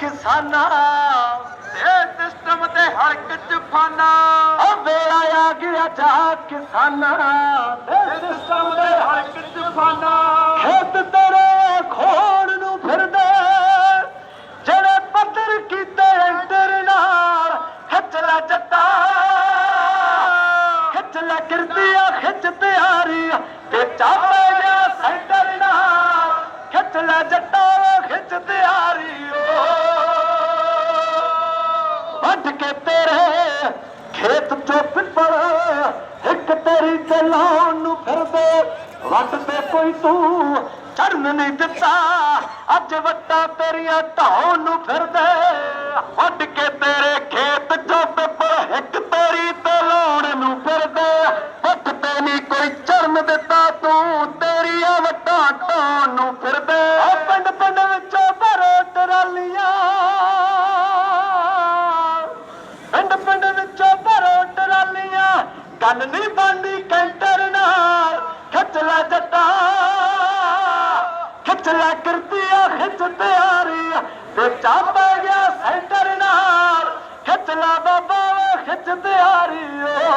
ਕਿਸਾਨਾਂ ਇਹ ਸਿਸਟਮ ਤੇ ਹਲਕ ਚ ਫਾਨਾ ਆ ਵੇਲਾ ਆ ਗਿਆ ਜਾ ਕਿਸਾਨਾਂ ਇਹ ਸਿਸਟਮ ਤੇ ਹਲਕ ਚ ਫਾਨਾ ਖੇਤ ਵੱਢ ਕੇ ਤੇਰੇ ਖੇਤ ਚੋਂ ਪਿੱਪਲ ਇੱਕ ਤੇਰੀ ਤੇ ਲਾਉਣ ਨੂੰ ਫਿਰਦੇ। ਵੱਟ ਤੇ ਕੋਈ ਤੂੰ ਚੜਨ ਨਹੀਂ ਦਿੱਤਾ। ਅੱਜ ਵੱਟਾਂ ਤੇਰੀਆਂ ਢਾਉਣ ਨੂੰ ਫਿਰਦੇ। ਵੱਢ ਕੇ ਤੇਰੇ ਖੇਤ ਚੋਂ ਪਿੱਪਲ ਇੱਕ ਤੇਰੀ ਤੇ ਲਾਉਣ ਨੂੰ ਫਿਰਦੇ। ਵੱਟ ਤੇ ਨਹੀਂ ਕੋਈ ਚਰਨ ਦਿੱਤਾ ਤੂੰ। ਤੇਰੀਆਂ ਵੱਟਾਂ ਢਾਉਣ ਨੂੰ ਫਿਰਦੇ। ਪਿੰਡ ਪਿੰਡ ਵਿੱਚੋਂ ਗੱਲ ਨਹੀਂ ਬਣਦੀ ਕੈਂਟਰ ਨਾਲ। ਖਿੱਚਲਾ ਜੱਟਾ ਖਿੱਚ ਕਰਤੀਆ, ਖਿੱਚ ਤਿਆਰੀ। ਤੇ ਚਾਹ ਗਿਆ ਸੈਂਟਰ ਨਾਲ। ਖਿੱਚਲਾ ਬਾਬਾ ਖਿੱਚ ਤਿਆਰੀ, ਓ।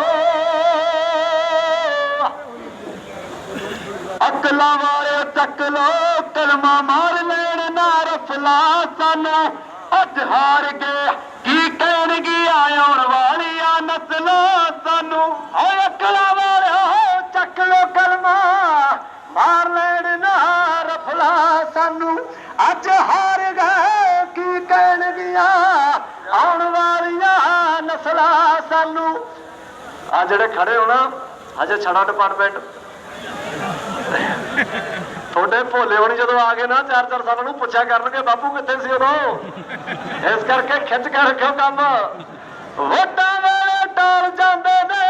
ਅਕਲਾਂ ਵਾਲੇ ਚੱਕ ਲੋ ਕਲਮਾ ਮਾਰ ਲੈਣ ਨਾ ਰਫਲਾ ਸਾਨੂੰ। ਅੱਜ ਹਾਰ ਗਏ, ਕੀ ਕਹਿਣਗੀ ਆਉਣ ਵਾਲੀਆਂ ਨਸਲਾਂ ਸਾਨੂੰ? ਸਾਨੂੰ ਅੱਜ ਹਾਰ ਗਏ, ਕੀ ਕਹਿਣਗੀਆਂ? ਆਉਣ ਵਾਲੀਆਂ ਨਸਲਾਂ ਸਾਨੂੰ। ਆ ਜਿਹੜੇ ਖੜੇ ਹੋਣਾ ਅਜੇ ਛੜਾ ਡਿਪਾਰਟਮੈਂਟ ਤੁਹਾਡੇ ਭੋਲੇ ਹੋਣੀ ਜਦੋਂ ਆ ਗਏ ਨਾ, ਚਾਰ ਚਾਰ ਸਾਲਾਂ ਨੂੰ ਪੁੱਛਿਆ ਕਰਨਗੇ, ਬਾਪੂ, ਕਿੱਥੇ ਸੀ ਉਦੋਂ? ਇਸ ਕਰਕੇ ਖਿੱਚ ਕੇ ਰੱਖਿਓ ਕੰਮ। ਵੋਟਾਂ ਵਾਲੇ ਟਾਲ ਜਾਂਦੇ ਨੇ।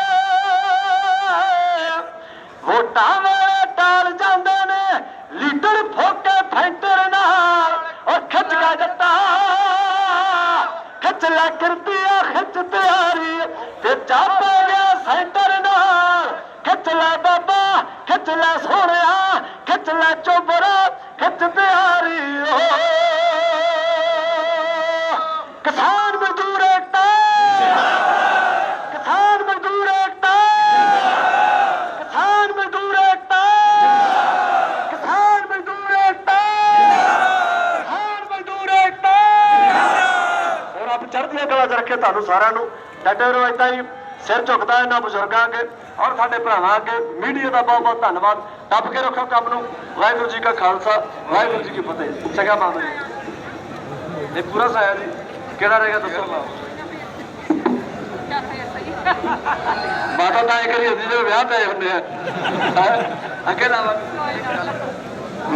ਖਿੱਚ ਲੈ ਆ ਖਿੱਚ ਤਿਆਰੀ ਤੇ ਚਾਹ ਪੈ ਗਿਆ ਸੈਂਟਰ ਨਾਲ। ਖਿੱਚ ਲੈ ਬਾਬਾ ਖਿੱਚ ਲੈ ਸੋਹਣਿਆ ਖਿੱਚ ਲੈ ਚੋਬਰ ਖਿੱਚ ਤਿਆਰੀ ਓ ਚੜ੍ਹਦੀਆਂ ਤੁਹਾਨੂੰ ਸਾਰਿਆਂ ਨੂੰ ਡਟੇ ਰਹੋ ਏਦਾਂ ਹੀ ਸਿਰ ਝੁਕਦਾ ਇਹਨਾਂ ਬਜ਼ੁਰਗਾਂ ਅੱਗੇ ਔਰ ਸਾਡੇ ਭਰਾਵਾਂ ਅੱਗੇ। ਮੀਡੀਆ ਦਾ ਬਹੁਤ ਬਹੁਤ ਧੰਨਵਾਦ। ਦੱਬ ਕੇ ਰੱਖੋ ਕੰਮ ਨੂੰ। ਵਾਹਿਗੁਰੂ ਜੀ ਕਾ ਖਾਲਸਾ, ਵਾਹਿਗੁਰੂ ਜੀ ਕੀ ਫਤਿਹ। ਚੰਗਾ ਬਾਬਾ ਜੀ ਇਹ ਪੂਰਾ ਸਾਇਆ ਜੀ। ਕਿਹੜਾ ਰਹੇਗਾ ਦੱਸੋ? ਮਾਤਾ ਤਾਂ ਇਹ ਕਰੀ ਹੁੰਦੀ ਜਦੋਂ ਵਿਆਹ ਤੇ ਹੁੰਦੇ ਆ। ਅੱਗੇ ਲਾਵਾਂਗੇ।